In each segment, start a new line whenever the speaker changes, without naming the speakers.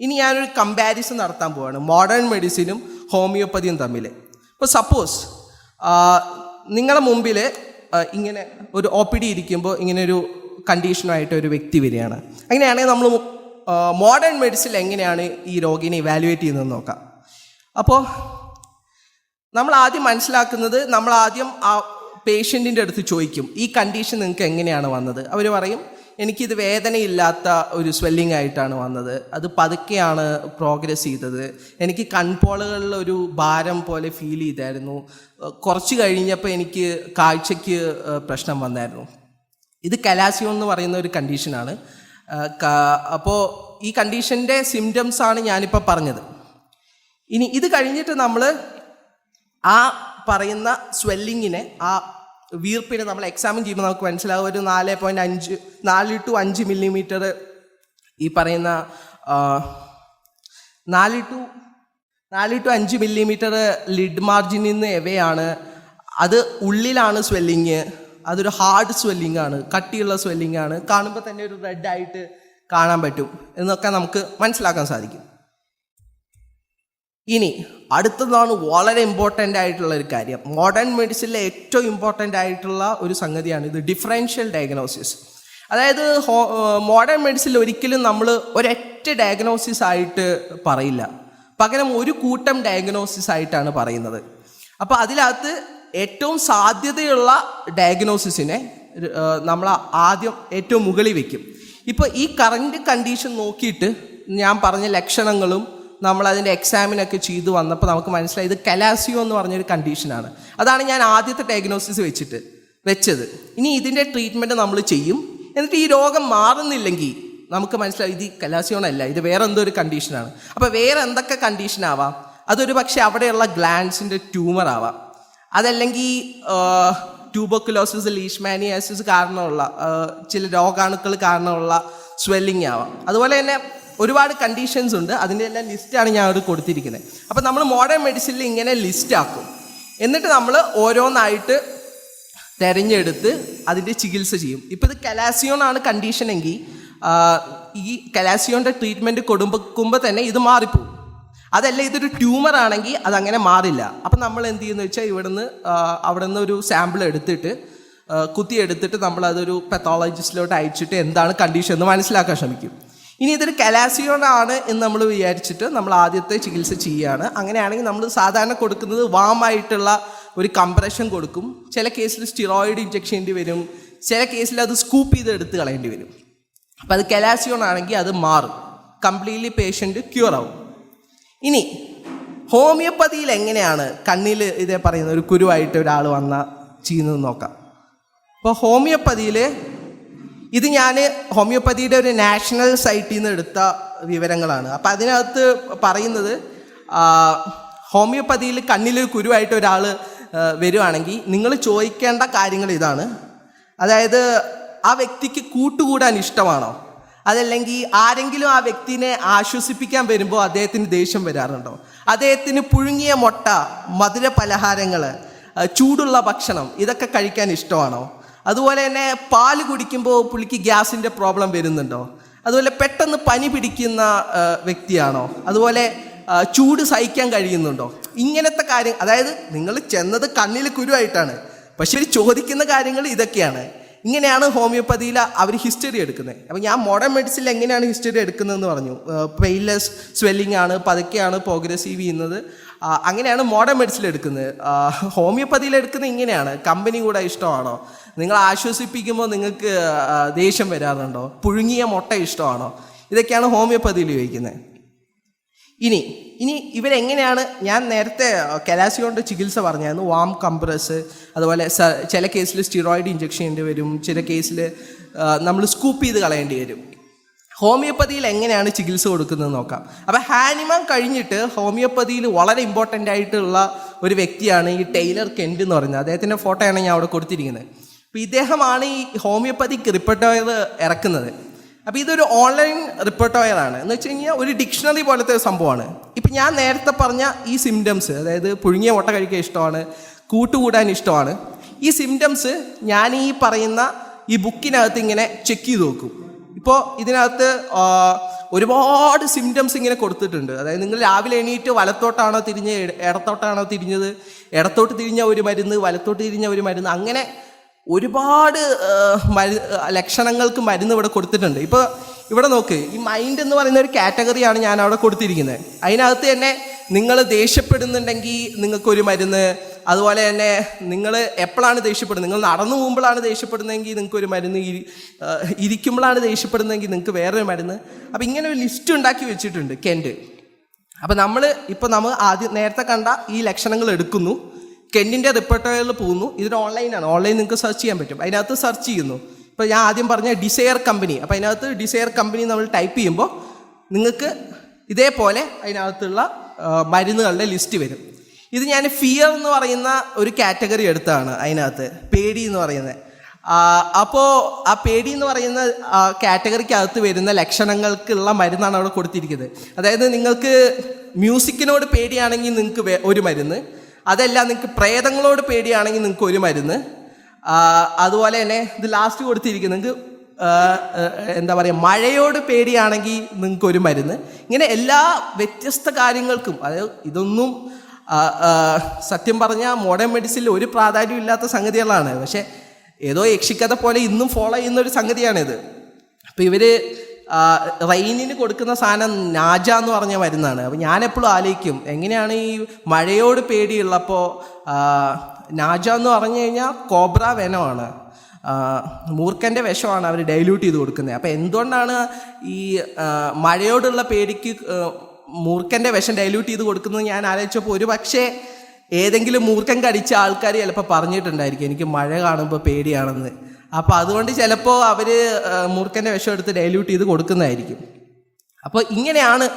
ഇനി ഞാനൊരു കമ്പാരിസൺ നടത്താൻ പോവാണ്. മോഡേൺ മെഡിസിനും ഹോമിയോപ്പതിയും തമ്മിൽ. ഇപ്പോൾ സപ്പോസ് നിങ്ങളുടെ മുമ്പിൽ ഇങ്ങനെ ഒരു ഒ പി ഡി ഇരിക്കുമ്പോൾ ഇങ്ങനെ ഒരു കണ്ടീഷനുമായിട്ട് ഒരു വ്യക്തി വരികയാണ്. അങ്ങനെയാണെങ്കിൽ നമ്മൾ മോഡേൺ മെഡിസിൻ എങ്ങനെയാണ് ഈ രോഗിനെ ഇവാലുവേറ്റ് ചെയ്യുന്നതെന്ന് നോക്കാം. അപ്പോൾ നമ്മൾ ആദ്യം മനസ്സിലാക്കുന്നത് നമ്മൾ ആദ്യം ആ പേഷ്യന്റിന്റെ അടുത്ത് ചോദിക്കും ഈ കണ്ടീഷൻ നിങ്ങൾക്ക് എങ്ങനെയാണ് വന്നത്? അവർ പറയും എനിക്കിത് വേദനയില്ലാത്ത ഒരു സ്വെല്ലിംഗ് ആയിട്ടാണ് വന്നത്. അത് പതുക്കെയാണ് പ്രോഗ്രസ് ചെയ്തത്. എനിക്ക് കൺപോളുകളിൽ ഒരു ഭാരം പോലെ ഫീൽ ചെയ്തായിരുന്നു. കുറച്ച് കഴിഞ്ഞപ്പോൾ എനിക്ക് കാഴ്ചയ്ക്ക് പ്രശ്നം വന്നായിരുന്നു. ഇത് കലാസിയോ എന്ന് പറയുന്ന ഒരു കണ്ടീഷനാണ് അപ്പോൾ ഈ കണ്ടീഷന്റെ സിംറ്റംസ് ആണ് ഞാനിപ്പോൾ പറഞ്ഞത്. ഇനി ഇത് കഴിഞ്ഞിട്ട് നമ്മൾ ആ പറയുന്ന സ്വെല്ലിങ്ങിനെ ആ വീർപ്പിനെ നമ്മൾ എക്സാമിൻ ചെയ്യുമ്പോൾ നമുക്ക് മനസ്സിലാവും ഒരു നാല് പോയിന്റ് അഞ്ച് നാല് ടു അഞ്ച് മില്ലിമീറ്റർ ഈ പറയുന്ന നാല് ടു നാല് ടു അഞ്ച് മില്ലിമീറ്റർ ലിഡ് മാർജിനിൽ നിന്ന് എവയാണ് അത് ഉള്ളിലാണ് സ്വെല്ലിങ് അതൊരു ഹാർഡ് സ്വെല്ലിംഗ് ആണ് കട്ടിയുള്ള സ്വെല്ലിംഗ് ആണ്. കാണുമ്പോൾ തന്നെ ഒരു റെഡ് ആയിട്ട് കാണാൻ പറ്റും. എന്നൊക്കെ നമുക്ക് മനസ്സിലാക്കാൻ സാധിക്കും. ഇനി അടുത്തതാണ് വളരെ ഇമ്പോർട്ടന്റ് ആയിട്ടുള്ള ഒരു കാര്യം. മോഡേൺ മെഡിസിനിലെ ഏറ്റവും ഇമ്പോർട്ടന്റ് ആയിട്ടുള്ള ഒരു സംഗതിയാണ് ഇത് ഡിഫറൻഷ്യൽ ഡയഗ്നോസിസ് അതായത് മോഡേൺ മെഡിസിനിൽ ഒരിക്കലും നമ്മൾ ഒരൊറ്റ ഡയഗ്നോസിസ് ആയിട്ട് പറയില്ല. പകരം ഒരു കൂട്ടം ഡയഗ്നോസിസ് ആയിട്ടാണ് പറയുന്നത്. അപ്പോൾ അതിനകത്ത് ഏറ്റവും സാധ്യതയുള്ള ഡയഗ്നോസിസിനെ നമ്മൾ ആദ്യം ഏറ്റവും മുകളിൽ വയ്ക്കും ഇപ്പോൾ ഈ കറണ്ട് കണ്ടീഷൻ നോക്കിയിട്ട് ഞാൻ പറഞ്ഞ ലക്ഷണങ്ങളും നമ്മൾ അതിന്റെ എക്സാമിനൊക്കെ ചെയ്തു വന്നപ്പോൾ നമുക്ക് മനസ്സിലായി ഇത് കലാസിയോ എന്ന് പറഞ്ഞൊരു കണ്ടീഷനാണ് അതാണ് ഞാൻ ആദ്യത്തെ ഡയഗ്നോസിസ് വെച്ചിട്ട് വെച്ചത്. ഇനി ഇതിന്റെ ട്രീറ്റ്മെന്റ് നമ്മൾ ചെയ്യും. എന്നിട്ട് ഈ രോഗം മാറുന്നില്ലെങ്കിൽ നമുക്ക് മനസ്സിലാവും ഇത് കലാസിയോണല്ല ഇത് വേറെ എന്തോ ഒരു കണ്ടീഷനാണ് അപ്പോൾ വേറെ എന്തൊക്കെ കണ്ടീഷനാവാം അതൊരു പക്ഷേ അവിടെയുള്ള ഗ്ലാൻസിന്റെ ട്യൂമർ ആവാം. അതല്ലെങ്കിൽ ട്യൂബോക്കുലോസിസ് ലീഷ്മാനിയാസിസ് കാരണമുള്ള ചില രോഗാണുക്കൾ കാരണമുള്ള സ്വെല്ലിംഗ് ആവാം. അതുപോലെ തന്നെ ഒരുപാട് കണ്ടീഷൻസ് ഉണ്ട്. അതിന്റെ എല്ലാം ലിസ്റ്റാണ് ഞാൻ അവിടെ കൊടുത്തിരിക്കുന്നത് അപ്പോൾ നമ്മൾ മോഡേൺ മെഡിസിനിൽ ഇങ്ങനെ ലിസ്റ്റ് ആക്കും. എന്നിട്ട് നമ്മൾ ഓരോന്നായിട്ട് തിരഞ്ഞെടുത്ത് അതിന്റെ ചികിത്സ ചെയ്യും. ഇപ്പോൾ ഇത് കലാസിയോൺ ആണ് കണ്ടീഷൻ എങ്കിൽ ഈ കലാസിയോന്റെ ട്രീറ്റ്മെന്റ് കൊടുക്കുമ്പോൾ തന്നെ ഇത് മാറിപ്പോകും അതല്ല ഇതൊരു ട്യൂമർ ആണെങ്കിൽ അതങ്ങനെ മാറില്ല. അപ്പം നമ്മൾ എന്ത് ചെയ്യുന്നു വെച്ചാൽ ഇവിടുന്ന് അവിടെ നിന്ന് ഒരു സാമ്പിൾ എടുത്തിട്ട് കുത്തിയെടുത്തിട്ട് അതൊരു പെത്തോളജിസ്റ്റിലോട്ട് അയച്ചിട്ട് എന്താണ് കണ്ടീഷൻ എന്ന് മനസ്സിലാക്കാൻ ശ്രമിക്കും. ഇനി ഇതൊരു കലാസിയോണാണ് എന്ന് നമ്മൾ വിചാരിച്ചിട്ട് നമ്മൾ ആദ്യത്തെ ചികിത്സ ചെയ്യുകയാണ്. അങ്ങനെയാണെങ്കിൽ നമ്മൾ സാധാരണ കൊടുക്കുന്നത് വാമായിട്ടുള്ള ഒരു കംപ്രഷൻ കൊടുക്കും. ചില കേസിൽ സ്റ്റിറോയിഡ് ഇഞ്ചക്ഷൻ ചെയ്യേണ്ടി വരും. ചില കേസിൽ അത് സ്കൂപ്പ് ചെയ്ത് എടുത്ത് കളയേണ്ടി വരും. അപ്പം അത് കലാസിയോൺ ആണെങ്കിൽ അത് മാറും. കംപ്ലീറ്റ്ലി പേഷ്യന്റ് ക്യൂർ ആവും. ഇനി ഹോമിയോപ്പതിയിൽ എങ്ങനെയാണ് കണ്ണിൽ ഇതേ പറയുന്ന ഒരു കുരുവായിട്ട് ഒരാൾ വന്ന ചെയ്യുന്നത് നോക്കാം. അപ്പോൾ ഹോമിയോപ്പതിയിൽ ഇത് ഞാൻ ഹോമിയോപ്പതിയുടെ ഒരു നാഷണൽ സൈറ്റിൽ നിന്ന് എടുത്ത വിവരങ്ങളാണ്. അപ്പം അതിനകത്ത് പറയുന്നത് ഹോമിയോപ്പതിയിൽ കണ്ണിൽ കുരുവായിട്ട് ഒരാൾ വരുവാണെങ്കിൽ നിങ്ങൾ ചോദിക്കേണ്ട കാര്യങ്ങൾ ഇതാണ്. അതായത് ആ വ്യക്തിക്ക് കൂട്ടുകൂടാൻ ഇഷ്ടമാണോ? അതല്ലെങ്കിൽ ആരെങ്കിലും ആ വ്യക്തിനെ ആശ്വസിപ്പിക്കാൻ വരുമ്പോൾ അദ്ദേഹത്തിന് ദേഷ്യം വരാറുണ്ടോ? അദ്ദേഹത്തിന് പുഴുങ്ങിയ മുട്ട മധുര പലഹാരങ്ങൾ ചൂടുള്ള ഭക്ഷണം ഇതൊക്കെ കഴിക്കാൻ ഇഷ്ടമാണോ? അതുപോലെ തന്നെ പാൽ കുടിക്കുമ്പോൾ പുള്ളിക്ക് ഗ്യാസിന്റെ പ്രോബ്ലം വരുന്നുണ്ടോ? അതുപോലെ പെട്ടെന്ന് പനി പിടിക്കുന്ന വ്യക്തിയാണോ? അതുപോലെ ചൂട് സഹിക്കാൻ കഴിയുന്നുണ്ടോ? ഇങ്ങനത്തെ കാര്യം അതായത് നിങ്ങൾ ചെന്നത് കണ്ണിൽ കുരുവായിട്ടാണ്. പക്ഷേ ചോദിക്കുന്ന കാര്യങ്ങൾ ഇതൊക്കെയാണ്. ഇങ്ങനെയാണ് ഹോമിയോപ്പതിയിൽ അവർ ഹിസ്റ്ററി എടുക്കുന്നത് അപ്പം ഞാൻ മോഡേൺ മെഡിസിനിൽ എങ്ങനെയാണ് ഹിസ്റ്ററി എടുക്കുന്നതെന്ന് പറഞ്ഞു. പെയിൻലെസ് സ്വെല്ലിംഗ് ആണ് പതുക്കെയാണ് പ്രോഗ്രസീവ് ചെയ്യുന്നത്. അങ്ങനെയാണ് മോഡേൺ മെഡിസിൻ എടുക്കുന്നത്. ഹോമിയോപ്പതിയിൽ എടുക്കുന്നത് ഇങ്ങനെയാണ്. കമ്പനി കൂടെ ഇഷ്ടമാണോ? നിങ്ങൾ ആശ്വസിപ്പിക്കുമ്പോൾ നിങ്ങൾക്ക് ദേഷ്യം വരാറുണ്ടോ? പുഴുങ്ങിയ മുട്ട ഇഷ്ടമാണോ? ഇതൊക്കെയാണ് ഹോമിയോപ്പതിയിൽ ഉപയോഗിക്കുന്നത്. ഇനി ഇനി ഇവരെങ്ങനെയാണ് ഞാൻ നേരത്തെ കലാസിയോണ്ട് ചികിത്സ പറഞ്ഞായിരുന്നു. വാം കംപ്രസ് അതുപോലെ ചില കേസിൽ സ്റ്റിറോയിഡ് ഇഞ്ചക്ഷൻ വരും. ചില കേസിൽ നമ്മൾ സ്കൂപ്പ് ചെയ്ത് കളയേണ്ടി വരും. ഹോമിയോപ്പതിയിൽ എങ്ങനെയാണ് ചികിത്സ കൊടുക്കുന്നത് നോക്കാം. അപ്പോൾ ഹാനിമാൻ കഴിഞ്ഞിട്ട് ഹോമിയോപ്പതിയിൽ വളരെ ഇമ്പോർട്ടന്റ് ആയിട്ടുള്ള ഒരു വ്യക്തിയാണ് ഈ ടൈലർ കെൻഡ് എന്ന് പറയുന്നത്. അദ്ദേഹത്തിന്റെ ഫോട്ടോയാണ് ഞാൻ അവിടെ കൊടുത്തിരിക്കുന്നത്. അപ്പോൾ ഇദ്ദേഹമാണ് ഈ ഹോമിയോപ്പതിക്ക് റിപ്പർട്ടോയർ ഇറക്കുന്നത്. അപ്പോൾ ഇതൊരു ഓൺലൈൻ റിപ്പർട്ടോയർ ആണ് എന്ന് വെച്ച് കഴിഞ്ഞാൽ ഒരു ഡിക്ഷണറി പോലത്തെ ഒരു സംഭവമാണ്. ഇപ്പം ഞാൻ നേരത്തെ പറഞ്ഞ ഈ സിംറ്റംസ് അതായത് പുഴുങ്ങിയ മുട്ട കഴിക്കാൻ ഇഷ്ടമാണ് കൂട്ടുകൂടാൻ ഇഷ്ടമാണ് ഈ സിംറ്റംസ് ഞാൻ ഈ പറയുന്ന ഈ ബുക്കിനകത്ത് ഇങ്ങനെ ചെക്ക് ചെയ്ത് നോക്കും. ഇപ്പോൾ ഇതിനകത്ത് ഒരുപാട് സിംറ്റംസ് ഇങ്ങനെ കൊടുത്തിട്ടുണ്ട്. അതായത് നിങ്ങൾ രാവിലെ എണീറ്റ് വലത്തോട്ടാണോ തിരിഞ്ഞ് ഇട- ഇടത്തോട്ടാണോ തിരിഞ്ഞത്? ഇടത്തോട്ട് തിരിഞ്ഞ ഒരു മരുന്ന് വലത്തോട്ട് തിരിഞ്ഞ ഒരു മരുന്ന് അങ്ങനെ ഒരുപാട് മരു ലക്ഷണങ്ങൾക്ക് മരുന്ന് ഇവിടെ കൊടുത്തിട്ടുണ്ട്. ഇപ്പോൾ ഇവിടെ നോക്ക് ഈ മൈൻഡ് എന്ന് പറയുന്ന ഒരു കാറ്റഗറിയാണ് ഞാൻ അവിടെ കൊടുത്തിരിക്കുന്നത്. അതിനകത്ത് തന്നെ നിങ്ങൾ ദേഷ്യപ്പെടുന്നുണ്ടെങ്കിൽ നിങ്ങൾക്കൊരു മരുന്ന് അതുപോലെ തന്നെ നിങ്ങൾ എപ്പോഴാണ് ദേഷ്യപ്പെടുന്നത്? നിങ്ങൾ നടന്നു പോകുമ്പോഴാണ് ദേഷ്യപ്പെടുന്നതെങ്കിൽ നിങ്ങൾക്ക് ഒരു മരുന്ന് ഇരിക്കുമ്പോഴാണ് ദേഷ്യപ്പെടുന്നതെങ്കിൽ നിങ്ങൾക്ക് വേറൊരു മരുന്ന്. അപ്പോൾ ഇങ്ങനെ ഒരു ലിസ്റ്റ് ഉണ്ടാക്കി വെച്ചിട്ടുണ്ട് കെന്റ് അപ്പോൾ നമ്മൾ ഇപ്പോൾ നമ്മൾ ആദ്യം നേരത്തെ കണ്ട ഈ ലക്ഷണങ്ങൾ എടുക്കുന്നു. കെന്റിന്റെ റിപ്പോർട്ടുകളിൽ പോകുന്നു. ഇതിന് ഓൺലൈനാണ് ഓൺലൈൻ നിങ്ങൾക്ക് സെർച്ച് ചെയ്യാൻ പറ്റും. അതിനകത്ത് സെർച്ച് ചെയ്യുന്നു. ഇപ്പോൾ ഞാൻ ആദ്യം പറഞ്ഞ ഡിസയർ കമ്പനി അപ്പോൾ അതിനകത്ത് ഡിസയർ കമ്പനി നമ്മൾ ടൈപ്പ് ചെയ്യുമ്പോൾ നിങ്ങൾക്ക് ഇതേപോലെ അതിനകത്തുള്ള മരുന്നുകളുടെ ലിസ്റ്റ് വരും. ഇത് ഞാൻ ഫിയർ എന്ന് പറയുന്ന ഒരു കാറ്റഗറി എടുത്താണ് അതിനകത്ത്. പേടി എന്ന് പറയുന്നത്. അപ്പോൾ ആ പേടി എന്ന് പറയുന്ന കാറ്റഗറിക്കകത്ത് വരുന്ന ലക്ഷണങ്ങൾക്കുള്ള മരുന്നാണ് അവിടെ കൊടുത്തിരിക്കുന്നത്. അതായത് നിങ്ങൾക്ക് മ്യൂസിക്കിനോട് പേടിയാണെങ്കിൽ നിങ്ങൾക്ക് ഒരു മരുന്ന്. അതല്ല നിങ്ങൾക്ക് പ്രേതങ്ങളോട് പേടിയാണെങ്കിൽ നിങ്ങൾക്ക് ഒരു മരുന്ന്. അതുപോലെ തന്നെ ഇത് ലാസ്റ്റ് കൊടുത്തിരിക്കുന്നത് നിങ്ങൾക്ക് എന്താ പറയുക മഴയോട് പേടിയാണെങ്കിൽ നിങ്ങൾക്ക് ഒരു മരുന്ന്. ഇങ്ങനെ എല്ലാ വ്യത്യസ്ത കാര്യങ്ങൾക്കും അതായത് ഇതൊന്നും സത്യം പറഞ്ഞാൽ മോഡേൺ മെഡിസിനിൽ ഒരു പ്രാധാന്യം ഇല്ലാത്ത സംഗതികളാണ്. പക്ഷേ ഏതോ യക്ഷിക്കഥ പോലെ ഇന്നും ഫോളോ ചെയ്യുന്ന ഒരു സംഗതിയാണിത്. അപ്പോൾ ഇവർ റെയിനിന് കൊടുക്കുന്ന സാധനം നാജ എന്ന് പറഞ്ഞ മരുന്നാണ്. അപ്പോൾ ഞാനെപ്പോഴും ആലോചിക്കും എങ്ങനെയാണ് ഈ മഴയോട് പേടിയുള്ളപ്പോൾ നാജ എന്ന് പറഞ്ഞു കഴിഞ്ഞാൽ കോബ്ര വേനമാണ്. മൂർഖന്റെ വിഷമാണ് അവർ ഡൈല്യൂട്ട് ചെയ്ത് കൊടുക്കുന്നത്. അപ്പോൾ എന്തുകൊണ്ടാണ് ഈ മഴയോടുള്ള പേടിക്ക് മൂർഖന്റെ വിഷം ഡൈല്യൂട്ട് ചെയ്ത് കൊടുക്കുന്നത് ഞാൻ ആലോചിച്ചപ്പോൾ ഒരു പക്ഷേ ഏതെങ്കിലും മൂർഖൻ കടിച്ച ആൾക്കാർ ചിലപ്പോൾ പറഞ്ഞിട്ടുണ്ടായിരിക്കും എനിക്ക് മഴ കാണുമ്പോൾ പേടിയാണെന്ന്. അപ്പോൾ അതുകൊണ്ട് ചിലപ്പോൾ അവർ മൂർഖന്റെ വിഷം എടുത്ത് ഡൈല്യൂട്ട് ചെയ്ത് കൊടുക്കുന്നതായിരിക്കും. അപ്പോൾ ഇങ്ങനെയാണ്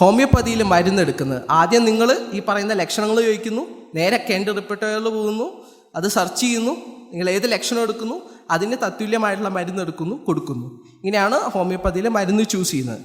ഹോമിയോപ്പതിയിൽ മരുന്നെടുക്കുന്നത് ആദ്യം നിങ്ങൾ ഈ പറയുന്ന ലക്ഷണങ്ങൾ ചോദിക്കുന്നു നേരെ കെൻഡ് റിപ്പോർട്ടുകളിൽ പോകുന്നു അത് സെർച്ച് ചെയ്യുന്നു നിങ്ങൾ ഏത് ലക്ഷണം എടുക്കുന്നു അതിന് തത്തുല്യമായിട്ടുള്ള മരുന്ന് എടുക്കുന്നു കൊടുക്കുന്നു. ഇങ്ങനെയാണ് ഹോമിയോപ്പതിയിൽ മരുന്ന് ചൂസ് ചെയ്യുന്നത്.